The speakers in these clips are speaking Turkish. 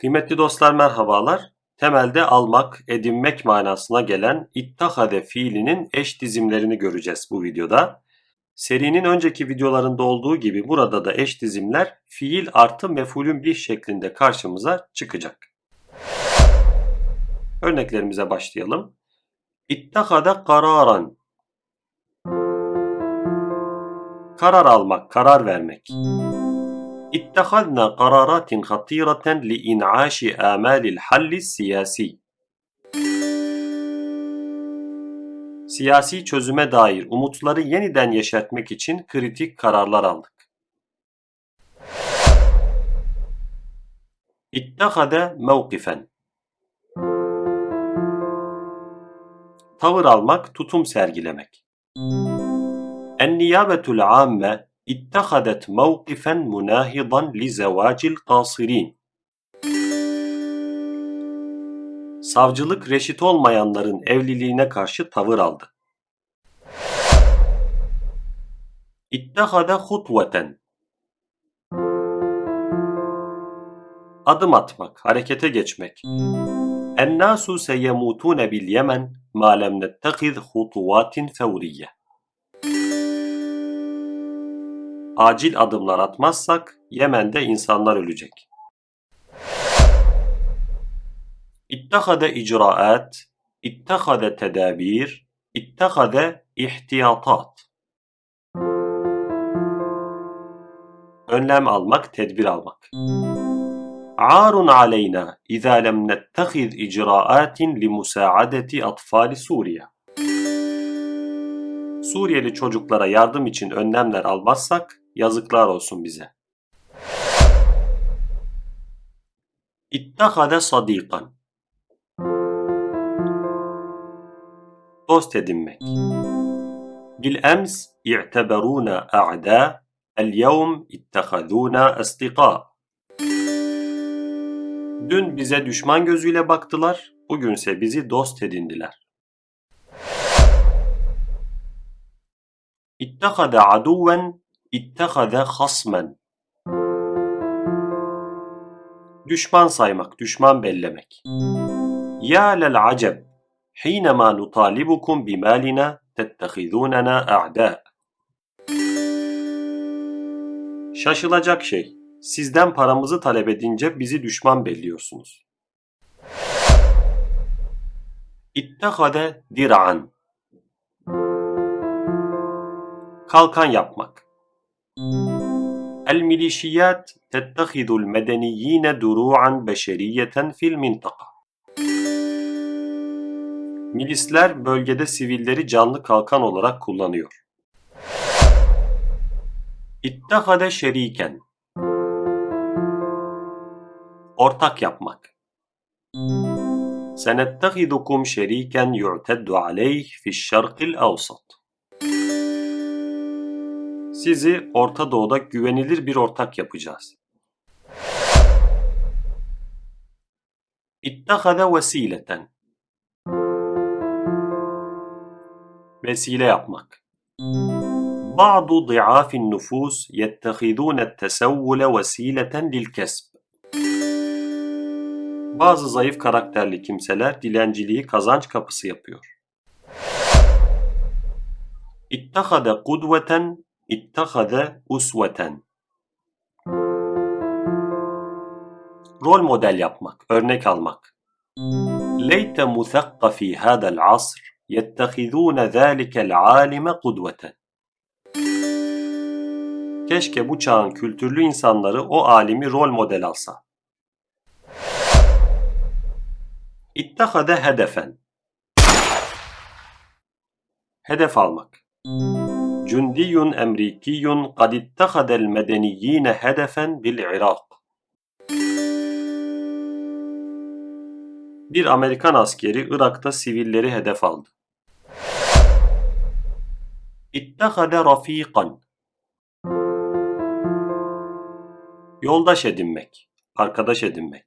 Kıymetli dostlar merhabalar. Temelde almak, edinmek manasına gelen ittahade fiilinin eş dizimlerini göreceğiz bu videoda. Serinin önceki videolarında olduğu gibi burada da eş dizimler fiil artı mefulün bir şeklinde karşımıza çıkacak. Örneklerimize başlayalım. İttahade kararan. Karar almak, karar vermek. اتخذنا قرارات خطيرة لإنعاش آمال الحل السياسي. Siyasi çözüme dair umutları yeniden yeşertmek için kritik kararlar aldık. İttehade mevkifen. Tavır almak, tutum sergilemek. En-niyabetul amme اتخذت موقفا مناهضا لزواج القاصرين. Savcılık reşit olmayanların evliliğine karşı tavır aldı. İttehade hutveten. Adım atmak, harekete geçmek. Ennâsu seyemûtûne bil Yemen mâ lem nettehiz hutuvâtin fevriye. Acil adımlar atmazsak Yemen'de insanlar ölecek. İttehade icraat, ittehade tedabir, ittehade ihtiyatat. Önlem almak, tedbir almak. Aleyna izâ lem nettehiz icraatin li musaadeti atfali Suriye. Suriyeli çocuklara yardım için önlemler almazsak Yazıklar olsun bize. İttehade sadikan. Dost edinmek. Bil'ems i'teberûne a'dâ, el-yevm ittehadûne astikâ. Dün bize düşman gözüyle baktılar, bugünse bizi dost edindiler. İttehade aduven İttehaze hasmen. Düşman saymak, düşman bellemek. Ya lel aceb. Hinema nutalibukum bimalina tettehizunena a'da. Şaşılacak şey. Sizden paramızı talep edince bizi düşman belliyorsunuz. İttehade dir'an. Kalkan yapmak. الميليشيات تتخذ المدنيين دروعا بشرية في المنطقة. Milisler bölgede sivilleri canlı kalkan olarak kullanıyor. İttehade şeriken Ortak yapmak سنتخذكم شريكا يعتد عليه في الشرق الأوسط sizi Orta Doğu'da güvenilir bir ortak yapacağız. İttehade vesileten Vesile yapmak. بعض ضعاف النفوس يتخذون التسول وسيلة للكسب. Bazı zayıf karakterli kimseler dilenciliği kazanç kapısı yapıyor. İttehade kudveten İttahade usveten. Rol model yapmak, örnek almak. Leyte muthakka fi hada'l asr yettehizûne zâlikel alime kudveten. Keşke bu çağın kültürlü insanları o alimi rol model alsa. İttahade hedefen. Hedef almak. Cündiyun Emrikiyun kad ittehadel medeniyyine hedefen bil Bir Amerikan askeri Irak'ta sivilleri hedef aldı. İttehade rafikan. Yoldaş edinmek, arkadaş edinmek.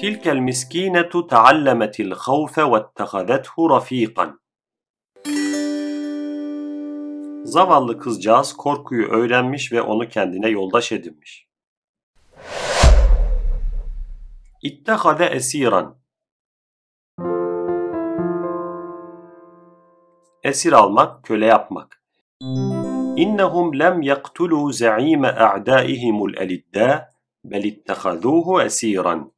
Tilkel miskinetu teallemetil havfe vettehazethu rafikan. Zavallı kızcağız korkuyu öğrenmiş ve onu kendine yoldaş edinmiş. İttehade esiran. Esir almak, köle yapmak. İnnehum lem yaktulu za'ime a'daihimul elidda bel ittehazuhu esiran.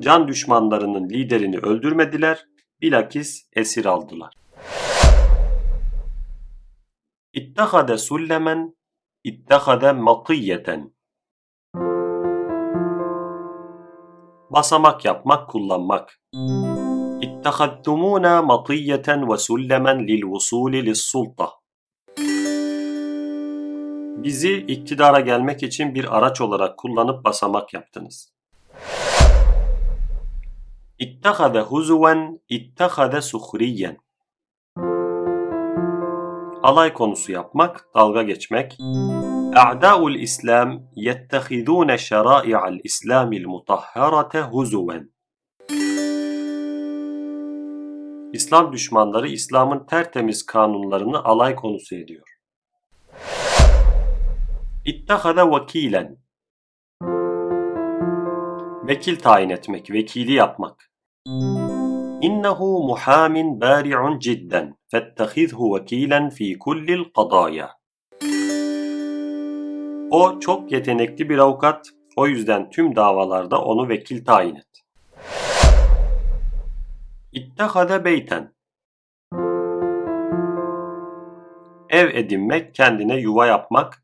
Can düşmanlarının liderini öldürmediler, bilakis esir aldılar. İttehade sullemen, ittehade matiyeten. Basamak yapmak, kullanmak. اتخذتمونا مطية وسلما للوصول للسلطة. Bizi iktidara gelmek için bir araç olarak kullanıp basamak yaptınız. İttehade huzuven, ittehade suhriyen. Alay konusu yapmak, dalga geçmek. A'da'ul İslam yettehidûne şerâ'i'al İslamil mutahharate huzuven. İslam düşmanları İslam'ın tertemiz kanunlarını alay konusu ediyor. İttehada vakilen Vekil tayin etmek, vekili yapmak. İnnehu muhamin bari'un cidden fettehizhu vekilen fi kullil qadaya. O çok yetenekli bir avukat, o yüzden tüm davalarda onu vekil tayin et. İttehade beyten. Ev edinmek, kendine yuva yapmak.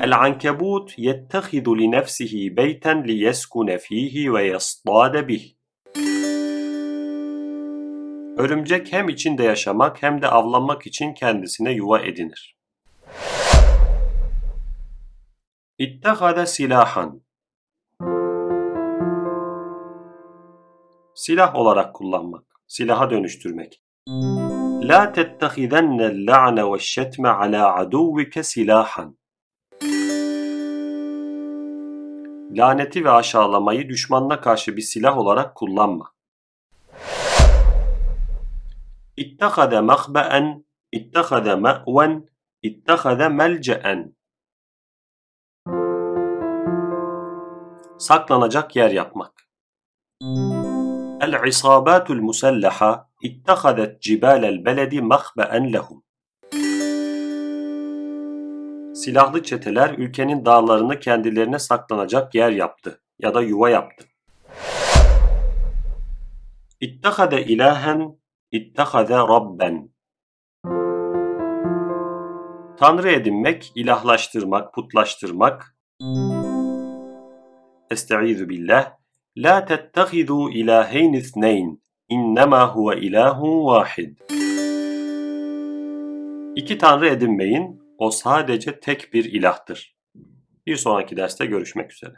El ankebut yettehidu li nefsihi beyten li yeskune fihi ve yastade bih. Örümcek hem içinde yaşamak hem de avlanmak için kendisine yuva edinir. İttehade silahan. Silah olarak kullanmak, silaha dönüştürmek. La tettehidenne la'ne ve şetme ala aduvvike silahan. Laneti ve aşağılamayı düşmanına karşı bir silah olarak kullanma. İttehade mehbe'en, ittehade me'ven, ittehade melce'en. Saklanacak yer yapmak. العصابات المسلحة اتخذت جبال البلد مخبأ لهم. Silahlı çeteler ülkenin dağlarını kendilerine saklanacak yer yaptı ya da yuva yaptı. İttehade ilahen, ittehade rabben. Tanrı edinmek, ilahlaştırmak, putlaştırmak. Estaizu billah. La tettehidu ilaheyn ithneyn. İnnemâ huve ilâhun vâhid. İki tanrı edinmeyin. O sadece tek bir ilahtır. Bir sonraki derste görüşmek üzere.